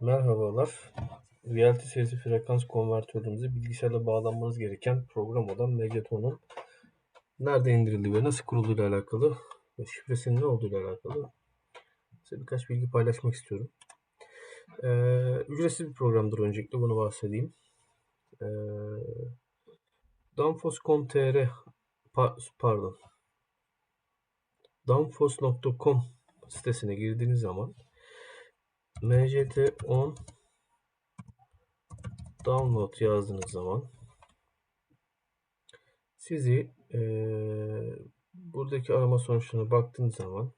Merhabalar. Reality sesi frekans konvertörümüzü bilgisayarla bağlanmanız gereken program olan Megaton'un nerede indirildiği ve nasıl kurulduğuyla alakalı ve şifresinin ne olduğuyla alakalı size birkaç bilgi paylaşmak istiyorum. Ee, ücretsiz bir programdır öncelikle bunu bahsedeyim. Ee, Danfoss.com.tr pardon danfoss.com sitesine girdiğiniz zaman mgt10 download yazdığınız zaman sizi e, buradaki arama sonuçlarına baktığınız zaman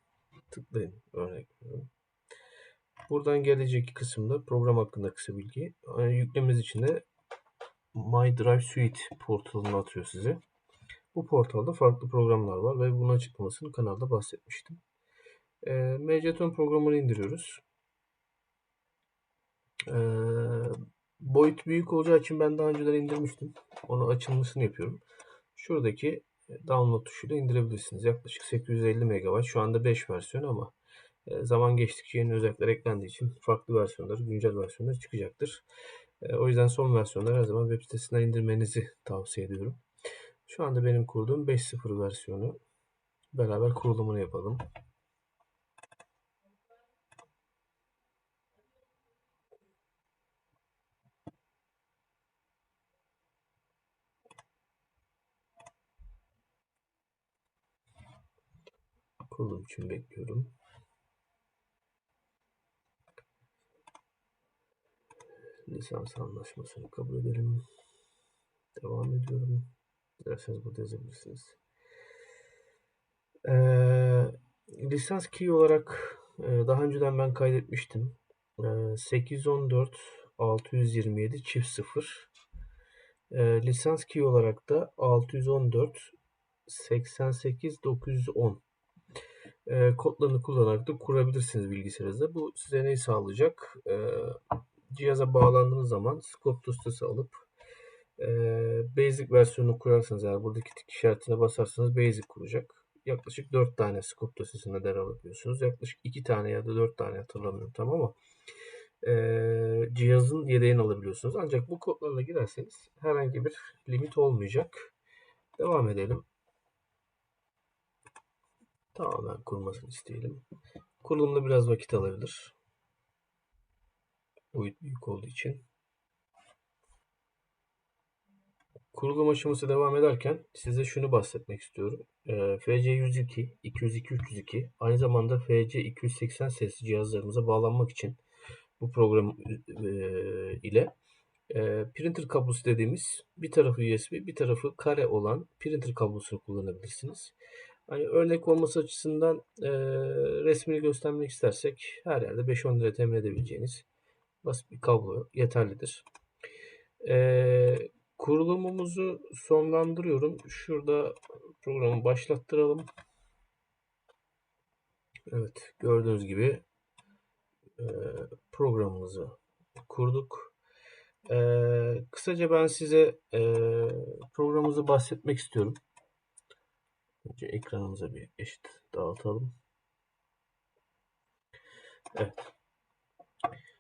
tıklayın örnek. Buradan gelecek kısımda program hakkında kısa bilgi. Yani yüklemeniz için de My Drive Suite portalına atıyor size. Bu portalda farklı programlar var ve bunun açıklamasını kanalda bahsetmiştim. E, MCTON programını indiriyoruz. E, boyut büyük olacağı için ben daha önceden indirmiştim. Onu açılmasını yapıyorum. Şuradaki download tuşuyla indirebilirsiniz. Yaklaşık 850 MB. Şu anda 5 versiyon ama e, zaman geçtikçe yeni özellikler eklendiği için farklı versiyonları, güncel versiyonları çıkacaktır. E, o yüzden son versiyonları her zaman web sitesinden indirmenizi tavsiye ediyorum. Şu anda benim kurduğum 5.0 versiyonu. Beraber kurulumunu yapalım. Kurulum için bekliyorum. Lisans anlaşmasını kabul edelim. Devam ediyorum. Dilerseniz burada yazabilirsiniz. Ee, lisans key olarak e, daha önceden ben kaydetmiştim. E, 814 627 çift 0. E, lisans key olarak da 614 88 910 e, kodlarını kullanarak da kurabilirsiniz bilgisayarınızda. Bu size neyi sağlayacak? E, cihaza bağlandığınız zaman scope dosyası alıp e, basic versiyonunu kurarsanız eğer buradaki tik işaretine basarsanız basic kuracak. Yaklaşık 4 tane scope dosyasında değer alabiliyorsunuz. Yaklaşık 2 tane ya da 4 tane hatırlamıyorum tam ama e, cihazın yedeğini alabiliyorsunuz. Ancak bu kodlarla girerseniz herhangi bir limit olmayacak. Devam edelim. Tamamen kurmasını isteyelim. Kurulumda biraz vakit alabilir. Boyut büyük olduğu için. Kurulum aşaması devam ederken size şunu bahsetmek istiyorum. FC 102, 202, 302 aynı zamanda FC 280 sesli cihazlarımıza bağlanmak için bu program ile printer kablosu dediğimiz bir tarafı USB bir tarafı kare olan printer kablosunu kullanabilirsiniz. Hani örnek olması açısından e, resmini göstermek istersek her yerde 5-10 lira temin edebileceğiniz basit bir kablo yeterlidir. E, kurulumumuzu sonlandırıyorum. Şurada programı başlattıralım. Evet gördüğünüz gibi e, programımızı kurduk. E, kısaca ben size e, programımızı bahsetmek istiyorum. Önce ekranımıza bir eşit dağıtalım. Evet.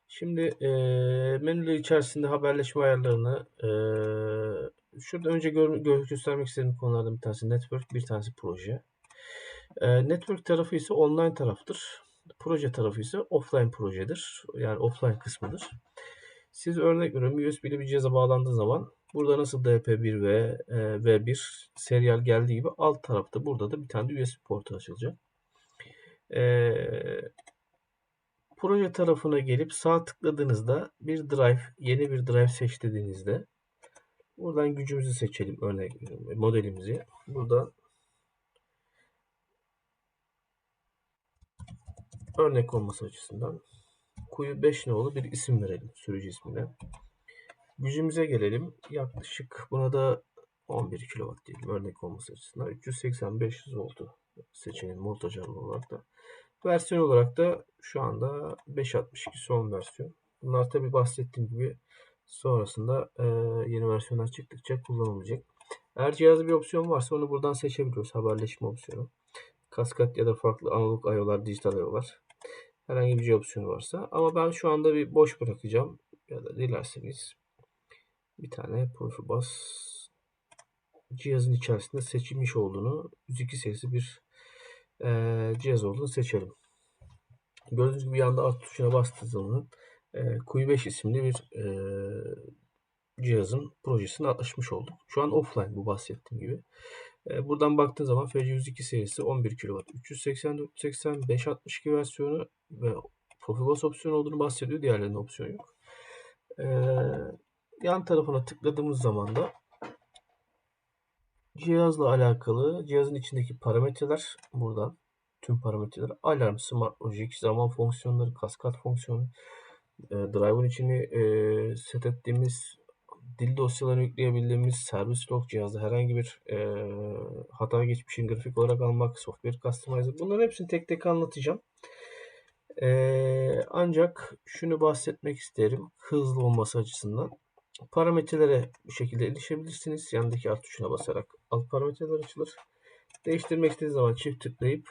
Şimdi e, menüler içerisinde haberleşme ayarlarını e, şurada önce gör, gö göstermek istediğim konulardan bir tanesi network, bir tanesi proje. E, network tarafı ise online taraftır. Proje tarafı ise offline projedir. Yani offline kısmıdır. Siz örnek veriyorum USB'li bir cihaza bağlandığı zaman burada nasıl DP1 ve e, V1 serial geldiği gibi alt tarafta burada da bir tane de USB portu açılacak. E, proje tarafına gelip sağ tıkladığınızda bir drive, yeni bir drive seç dediğinizde buradan gücümüzü seçelim örnek modelimizi. Burada örnek olması açısından kuyu 5 nolu bir isim verelim sürücü ismine. Gücümüze gelelim. Yaklaşık buna da 11 kW diyelim örnek olması açısından. 380-500 oldu seçeneğin voltaj olarak da. Versiyon olarak da şu anda 562 son versiyon. Bunlar tabi bahsettiğim gibi sonrasında e, yeni versiyonlar çıktıkça kullanılacak. Eğer cihazda bir opsiyon varsa onu buradan seçebiliyoruz. Haberleşme opsiyonu. Kaskat ya da farklı analog IO'lar, dijital IO'lar. Herhangi bir C opsiyonu varsa. Ama ben şu anda bir boş bırakacağım. Ya da dilerseniz bir tane Profibus cihazın içerisinde seçilmiş olduğunu 102 serisi bir e, cihaz olduğunu seçelim. Gördüğünüz gibi yanda alt tuşuna bastığınız zaman e, Q5 isimli bir e, cihazın projesini açmış olduk. Şu an offline bu bahsettiğim gibi. E, buradan baktığın zaman FC102 serisi 11 kW 380 480 562 versiyonu ve Profibus opsiyonu olduğunu bahsediyor. Diğerlerinin opsiyonu yok. E, yan tarafına tıkladığımız zaman da cihazla alakalı cihazın içindeki parametreler buradan tüm parametreler alarm, smart logic, zaman fonksiyonları, kaskat fonksiyonu, e, driver içini e, set ettiğimiz dil dosyalarını yükleyebildiğimiz servis log cihazda herhangi bir e, hata geçmişin grafik olarak almak, software customizer bunların hepsini tek tek anlatacağım. E, ancak şunu bahsetmek isterim hızlı olması açısından. Parametrelere bu şekilde erişebilirsiniz. Yandaki alt tuşuna basarak alt parametreler açılır. Değiştirmek istediğiniz zaman çift tıklayıp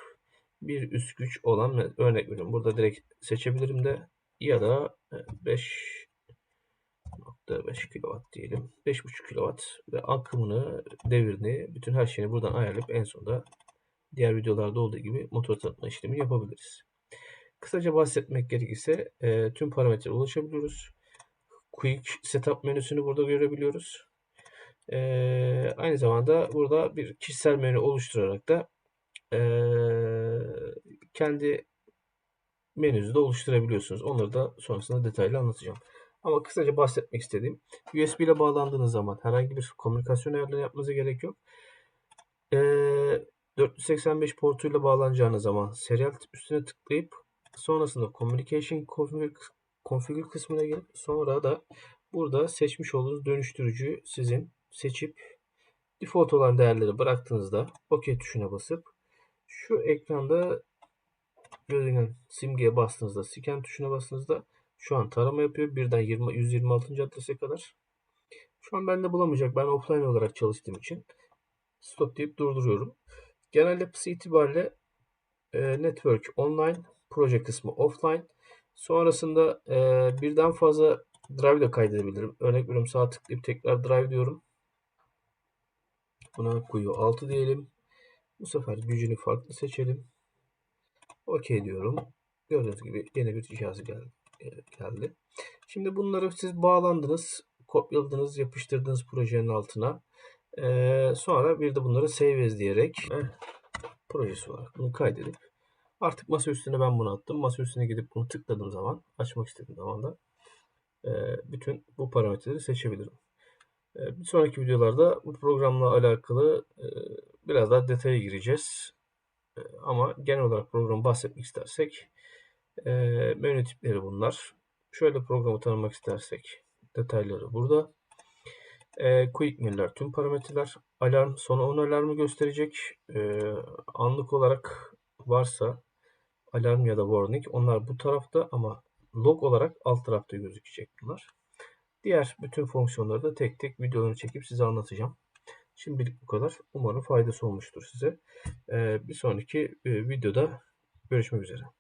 bir üst güç olan örnek veriyorum. Burada direkt seçebilirim de ya da 5 5 kW diyelim. 5.5 kW ve akımını, devirini, bütün her şeyini buradan ayarlayıp en sonunda diğer videolarda olduğu gibi motor tanıtma işlemi yapabiliriz. Kısaca bahsetmek gerekirse e, tüm parametrelere ulaşabiliyoruz. Quick Setup menüsünü burada görebiliyoruz. E, aynı zamanda burada bir kişisel menü oluşturarak da e, kendi menünüzü de oluşturabiliyorsunuz. Onları da sonrasında detaylı anlatacağım. Ama kısaca bahsetmek istediğim USB ile bağlandığınız zaman herhangi bir komünikasyon ayarları yapmanıza gerek yok. E, 485 portuyla bağlanacağınız zaman serial üstüne tıklayıp sonrasında Communication Config, Configure kısmına gelip sonra da burada seçmiş olduğunuz dönüştürücüyü sizin seçip default olan değerleri bıraktığınızda OK tuşuna basıp şu ekranda gözüken simgeye bastığınızda scan tuşuna bastığınızda şu an tarama yapıyor. Birden 20, 126. adrese kadar. Şu an bende bulamayacak. Ben offline olarak çalıştığım için stop deyip durduruyorum. Genel yapısı itibariyle e, network online, proje kısmı offline. Sonrasında e, birden fazla drive ile kaydedebilirim. Örnek veriyorum sağ tıklayıp tekrar drive diyorum. Buna kuyu 6 diyelim. Bu sefer gücünü farklı seçelim. OK diyorum. Gördüğünüz gibi yeni bir cihaz geldi. geldi. Şimdi bunları siz bağlandınız, kopyaladınız, yapıştırdınız projenin altına. Ee, sonra bir de bunları save as diyerek eh, projesi olarak bunu kaydedip artık masa üstüne ben bunu attım. Masa üstüne gidip bunu tıkladığım zaman, açmak istediğim zaman da e, bütün bu parametreleri seçebilirim. E, bir sonraki videolarda bu programla alakalı e, biraz daha detaya gireceğiz. E, ama genel olarak programı bahsetmek istersek e, menü tipleri bunlar. Şöyle programı tanımak istersek detayları burada. E, quick menüler tüm parametreler. Alarm sona 10 alarmı gösterecek. E, anlık olarak varsa alarm ya da warning onlar bu tarafta ama log olarak alt tarafta gözükecek bunlar. Diğer bütün fonksiyonları da tek tek videolarını çekip size anlatacağım. Şimdilik bu kadar. Umarım faydası olmuştur size. Ee, bir sonraki e, videoda görüşmek üzere.